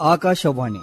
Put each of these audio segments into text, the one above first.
ಆಕಾಶವಾಣಿ.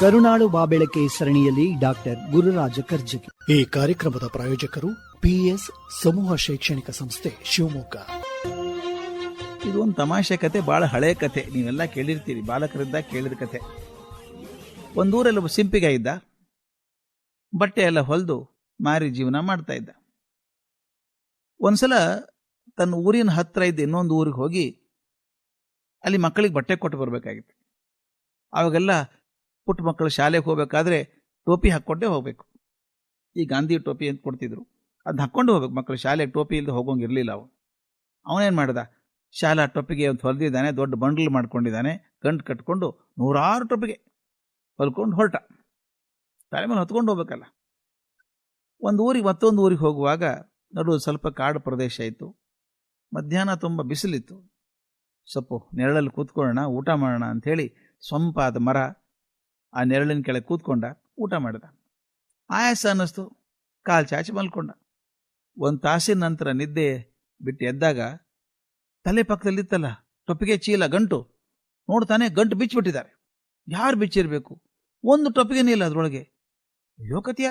ಕರುಣಾಳು ಬಾಬೆಳಕೆ ಸರಣಿಯಲ್ಲಿ ಡಾಕ್ಟರ್ ಗುರುರಾಜ ಕರ್ಜಿಗೆ. ಈ ಕಾರ್ಯಕ್ರಮದ ಪ್ರಾಯೋಜಕರು ಪಿಎಸ್ ಸಮೂಹ ಶೈಕ್ಷಣಿಕ ಸಂಸ್ಥೆ ಶಿವಮೊಗ್ಗ. ಇದು ಒಂದು ತಮಾಷೆ ಕತೆ ಬಹಳ ಹಳೆ ಕತೆ. ನೀವೆಲ್ಲ ಕೇಳಿರ್ತೀರಿ ಬಾಲಕರಿಂದ ಕೇಳಿದ ಕತೆ. ಒಂದೂರಲ್ಲಿ ಒಬ್ಬ ಸಿಂಪಿಗ ಇದ್ದ. ಬಟ್ಟೆ ಎಲ್ಲ ಹೊಲಿದು ಮಾರಿ ಜೀವನ ಮಾಡ್ತಾ ಇದ್ದ. ಒಂದ್ಸಲ ತನ್ನ ಊರಿನ ಹತ್ರ ಇದ್ದ ಇನ್ನೊಂದು ಊರಿಗೆ ಹೋಗಿ ಅಲ್ಲಿ ಮಕ್ಕಳಿಗೆ ಬಟ್ಟೆ ಕೊಟ್ಟು ಬರಬೇಕಾಗಿತ್ತು. ಆವಾಗೆಲ್ಲ ಪುಟ್ಟ ಮಕ್ಕಳು ಶಾಲೆಗೆ ಹೋಗಬೇಕಾದ್ರೆ ಟೋಪಿ ಹಾಕ್ಕೊಂಡೇ ಹೋಗಬೇಕು. ಈ ಗಾಂಧಿ ಟೋಪಿ ಅಂತ ಕೊಡ್ತಿದ್ರು. ಅದನ್ನ ಹಾಕ್ಕೊಂಡು ಹೋಗ್ಬೇಕು. ಮಕ್ಕಳು ಶಾಲೆಗೆ ಟೋಪಿ ಇಲ್ಲದೆ ಹೋಗೋಂಗಿರಲಿಲ್ಲ ಅವನು. ಅವನೇನು ಮಾಡ್ದ? ಶಾಲಾ ಟೊಪ್ಪಿಗೆ ಒಂದು ಹೊಲಿದಿದ್ದಾನೆ, ದೊಡ್ಡ ಬಂಡಲ್ ಮಾಡ್ಕೊಂಡಿದ್ದಾನೆ, ಗಂಟು ಕಟ್ಕೊಂಡು ನೂರಾರು ಟೊಪ್ಪಿಗೆ ಹೊಲ್ಕೊಂಡು ಹೊರಟ. ತಲೆ ಮೇಲೆ ಹೊತ್ಕೊಂಡು ಹೋಗ್ಬೇಕಲ್ಲ. ಒಂದು ಊರಿಗೆ ಮತ್ತೊಂದು ಊರಿಗೆ ಹೋಗುವಾಗ ನಡು ಸ್ವಲ್ಪ ಕಾಡು ಪ್ರದೇಶ ಇತ್ತು. ಮಧ್ಯಾಹ್ನ ತುಂಬ ಬಿಸಿಲಿತ್ತು. ಸೊಪ್ಪು, ನೆರಳಲ್ಲಿ ಕೂತ್ಕೊಳ್ಳೋಣ, ಊಟ ಮಾಡೋಣ ಅಂಥೇಳಿ ಸೊಂಪಾದ ಮರ ಆ ನೆರಳಿನ ಕೆಳಗೆ ಕೂತ್ಕೊಂಡ, ಊಟ ಮಾಡಿದ. ಆಯಾಸ ಅನ್ನಿಸ್ತು. ಕಾಲು ಚಾಚಿ ಮಲ್ಕೊಂಡ. ಒಂದು ತಾಸಿನ ನಂತರ ನಿದ್ದೆ ಬಿಟ್ಟು ಎದ್ದಾಗ ತಲೆ ಪಕ್ಕದಲ್ಲಿತ್ತಲ್ಲ, ಟೊಪ್ಪಿಗೆ ಚೀಲ, ಗಂಟು. ನೋಡ್ತಾನೆ ಗಂಟು ಬಿಚ್ಚಿಬಿಟ್ಟಿದ್ದಾರೆ. ಯಾರು ಬಿಚ್ಚಿರಬೇಕು? ಒಂದು ಟೊಪ್ಪಿಗೆನೇ ಇಲ್ಲ ಅದರೊಳಗೆ. ಯೋಕತಿಯ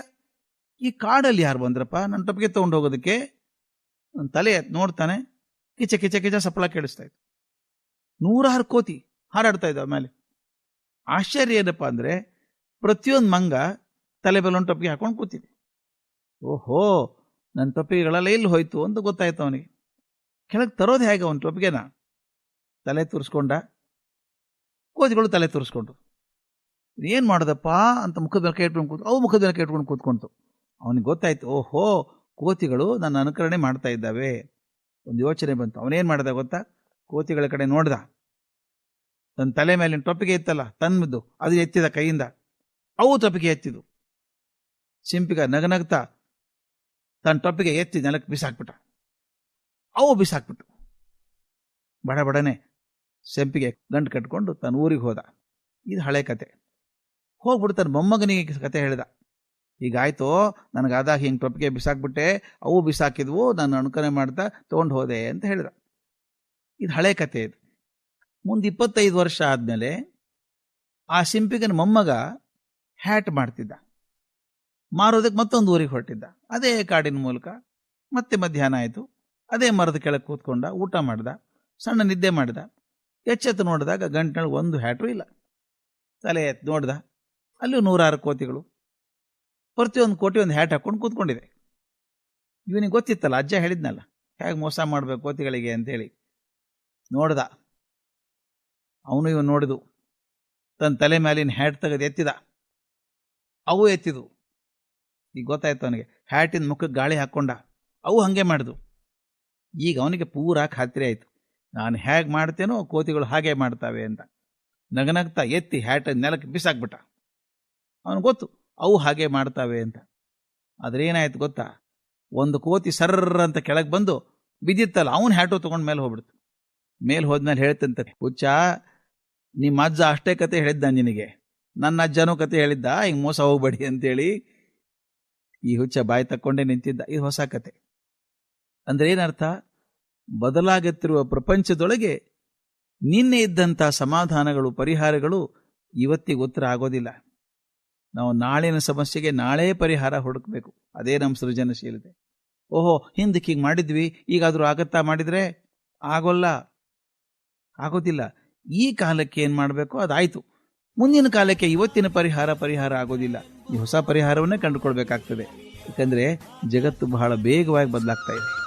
ಈ ಕಾಡಲ್ಲಿ ಯಾರು ಬಂದ್ರಪ್ಪ? ನನ್ನ ಟೊಪ್ಪಿಗೆ ತೊಗೊಂಡು ಹೋಗೋದಕ್ಕೆ? ತಲೆ ನೋಡ್ತಾನೆ ಕಿಚ ಕಿಚ ಕಿಚ ಸಪ್ಪಳ ಕೇಳಿಸ್ತಾ ಇತ್ತು. ನೂರಾರು ಕೋತಿ ಹಾರಾಡ್ತಾ ಇದ್ದಾವೆ ಮೇಲೆ. ಆಶ್ಚರ್ಯ ಏನಪ್ಪ ಅಂದ್ರೆ ಪ್ರತಿಯೊಂದು ಮಂಗ ತಲೆ ಒಂದು ಟೊಪ್ಪಿಗೆ ಹಾಕೊಂಡು ಕೂತಿದೆ. ಓಹೋ ನನ್ನ ಟೊಪ್ಪಿಗೆಗಳೆಲ್ಲ ಎಲ್ಲಿ ಹೋಯ್ತು ಅಂತ ಗೊತ್ತಾಯ್ತು ಅವನಿಗೆ. ಕೆಳಗೆ ತರೋದು ಹೇಗೆ ಅವನು ಟೊಪ್ಪಿಗೆನ? ತಲೆ ತುರಿಸ್ಕೊಂಡ? ಕೋತಿಗಳು ತಲೆ ತುರಿಸ್ಕೊಂಡು ಏನು ಮಾಡೋದಪ್ಪ ಅಂತ ಮುಖದ ಮೇಲೆ ಕೇಟ್ಕೊಂಡು ಕೂತು, ಅವು ಮುಖದ ಮೇಲೆ ಕೇಟ್ಕೊಂಡು ಕೂತ್ಕೊಂತು ಅವನಿಗೆ ಗೊತ್ತಾಯ್ತು, ಓಹೋ, ಕೋತಿಗಳು ನನ್ನ ಅನುಕರಣೆ ಮಾಡ್ತಾ ಇದ್ದಾವೆ. ಒಂದು ಯೋಚನೆ ಬಂತು. ಅವನೇನು ಮಾಡ್ದ ಗೊತ್ತಾ? ಕೋತಿಗಳ ಕಡೆ ನೋಡ್ದ. ತನ್ನ ತಲೆ ಮೇಲಿನ ಟೊಪ್ಪಿಗೆ ಇತ್ತಲ್ಲ ತನ್ನದು ಅದು ಎತ್ತಿದ ಕೈಯಿಂದ. ಅವು ಟೊಪ್ಪಿಗೆ ಎತ್ತಿದು ಸಿಂಪಿಗ ನಗನಗ್ತಾ ತನ್ನ ಟೊಪ್ಪಿಗೆ ಎತ್ತಿ ನೆಲಕ್ಕೆ ಬಿಸಾಕ್ಬಿಟ್ಟ. ಅವು ಬಿಸಾಕ್ಬಿಟ್ಟು ಬಡ ಬಡನೆ ಸೆಂಪಿಗೆ ಗಂಟು ಕಟ್ಕೊಂಡು ತನ್ನ ಊರಿಗೆ ಹೋದ. ಇದು ಹಳೆ ಕತೆ. ಹೋಗ್ಬಿಟ್ಟು ತನ್ನ ಮೊಮ್ಮಗನಿಗೆ ಕತೆ ಹೇಳಿದ. ಹೀಗಾಯ್ತು ನನಗಾದಾಗ ಹಿಂಗೆ ಟೊಪ್ಪಿಗೆ ಬಿಸಾಕ್ಬಿಟ್ಟೆ, ಅವು ಬಿಸಾಕಿದ್ವು, ನಾನು ಅನುಕರಣೆ ಮಾಡ್ತಾ ತೊಗೊಂಡು ಹೋದೆ ಅಂತ ಹೇಳಿದ. ಇದು ಹಳೆ ಕತೆ ಇದು. ಮುಂದೆ ಇಪ್ಪತ್ತೈದು ವರ್ಷ ಆದಮೇಲೆ ಆ ಸಿಂಪಿಗನ ಮೊಮ್ಮಗ ಹ್ಯಾಟ್ ಮಾಡ್ತಿದ್ದ. ಮಾರೋದಕ್ಕೆ ಮತ್ತೊಂದು ಊರಿಗೆ ಹೊರಟಿದ್ದ. ಅದೇ ಕಾಡಿನ ಮೂಲಕ ಮತ್ತೆ ಮಧ್ಯಾಹ್ನ ಆಯಿತು. ಅದೇ ಮರದ ಕೆಳಗೆ ಕೂತ್ಕೊಂಡ, ಊಟ ಮಾಡ್ದ, ಸಣ್ಣ ನಿದ್ದೆ ಮಾಡ್ದ. ಎಚ್ಚೆತ್ತು ನೋಡಿದಾಗ ಗಂಟಿನೊಳಗೆ ಒಂದು ಹ್ಯಾಟು ಇಲ್ಲ. ತಲೆ ಎತ್ತು ನೋಡ್ದ. ಅಲ್ಲೂ ನೂರಾರು ಕೋತಿಗಳು. ಪ್ರತಿಯೊಂದು ಕೋಟಿ ಒಂದು ಹ್ಯಾಟ್ ಹಾಕೊಂಡು ಕೂತ್ಕೊಂಡಿದೆ. ಇವನಿಗೆ ಗೊತ್ತಿತ್ತಲ್ಲ, ಅಜ್ಜ ಹೇಳಿದ್ನಲ್ಲ, ಹೇಗೆ ಮೋಸ ಮಾಡಬೇಕು ಕೋತಿಗಳಿಗೆ ಅಂತೇಳಿ. ನೋಡ್ದ. ಅವನು ಇವನು ನೋಡಿದು. ತನ್ನ ತಲೆ ಮೇಲಿನ ಹ್ಯಾಟ್ ತೆಗೆದು ಎತ್ತಿದ. ಅವು ಎತ್ತಿದು. ಈಗ ಗೊತ್ತಾಯ್ತು ಅವನಿಗೆ ಹ್ಯಾಟಿನ ಮುಖಕ್ಕೆ ಗಾಳಿ ಹಾಕ್ಕೊಂಡ. ಅವು ಹಾಗೆ ಮಾಡಿದು. ಈಗ ಅವನಿಗೆ ಪೂರ ಖಾತ್ರಿ ಆಯಿತು. ನಾನು ಹೇಗೆ ಮಾಡ್ತೇನೋ ಕೋತಿಗಳು ಹಾಗೆ ಮಾಡ್ತಾವೆ ಅಂತ. ನಗನಗ್ತಾ ಎತ್ತಿ ಹ್ಯಾಟ್ ನೆಲಕ್ಕೆ ಬಿಸಾಕ್ಬಿಟ್ಟ. ಅವನು ಗೊತ್ತು. ಅವು ಹಾಗೆ ಮಾಡ್ತಾವೆ ಅಂತ. ಆದ್ರೆ ಏನಾಯ್ತು ಗೊತ್ತಾ? ಒಂದು ಕೋತಿ ಸರ್ರ ಅಂತ ಕೆಳಗೆ ಬಂದು ಬಿದ್ದಿತ್ತಲ್ಲ, ಅವನು ಹ್ಯಾಟೋ ತೊಗೊಂಡು ಮೇಲೆ ಹೋಗ್ಬಿಡ್ತು. ಮೇಲೆ ಹೋದ್ಮೇಲೆ ಹೇಳ್ತಂತ, ಹುಚ್ಚ, ನಿಮ್ಮ ಅಜ್ಜ ಅಷ್ಟೇ ಕತೆ ಹೇಳಿದ್ದ ನಿನಗೆ. ನನ್ನ ಅಜ್ಜನೂ ಕತೆ ಹೇಳಿದ್ದ, ಹಿಂಗೆ ಮೋಸ ಹೋಗ್ಬೇಡಿ ಅಂತೇಳಿ ಈ ಹುಚ್ಚ ಬಾಯಿ ತಕ್ಕೊಂಡೇ ನಿಂತಿದ್ದ. ಇದು ಹೊಸ ಕತೆ. ಅಂದ್ರೆ ಏನರ್ಥ? ಬದಲಾಗುತ್ತಿರುವ ಪ್ರಪಂಚದೊಳಗೆ ನಿನ್ನೆ ಇದ್ದಂಥ ಸಮಾಧಾನಗಳು, ಪರಿಹಾರಗಳು ಇವತ್ತಿಗೆ ಉತ್ತರ ಆಗೋದಿಲ್ಲ. ನಾವು ನಾಳಿನ ಸಮಸ್ಯೆಗೆ ನಾಳೆ ಪರಿಹಾರ ಹುಡುಕಬೇಕು. ಅದೇ ನಮ್ಮ ಸೃಜನಶೀಲತೆ. ಓಹೋ, ಹಿಂದಕ್ಕೆ ಹೀಗೆ ಮಾಡಿದ್ವಿ, ಈಗಾದರೂ ಆಗತ್ತಾ ಮಾಡಿದರೆ? ಆಗೋಲ್ಲ. ಆಗೋದಿಲ್ಲ. ಈ ಕಾಲಕ್ಕೆ ಏನು ಮಾಡಬೇಕು? ಅದಾಯಿತು. ಮುಂದಿನ ಕಾಲಕ್ಕೆ ಇವತ್ತಿನ ಪರಿಹಾರ ಪರಿಹಾರ ಆಗೋದಿಲ್ಲ. ಈ ಹೊಸ ಪರಿಹಾರವನ್ನೇ ಕಂಡುಕೊಳ್ಬೇಕಾಗ್ತದೆ. ಯಾಕಂದರೆ ಜಗತ್ತು ಬಹಳ ಬೇಗವಾಗಿ ಬದಲಾಗ್ತಾ ಇದೆ.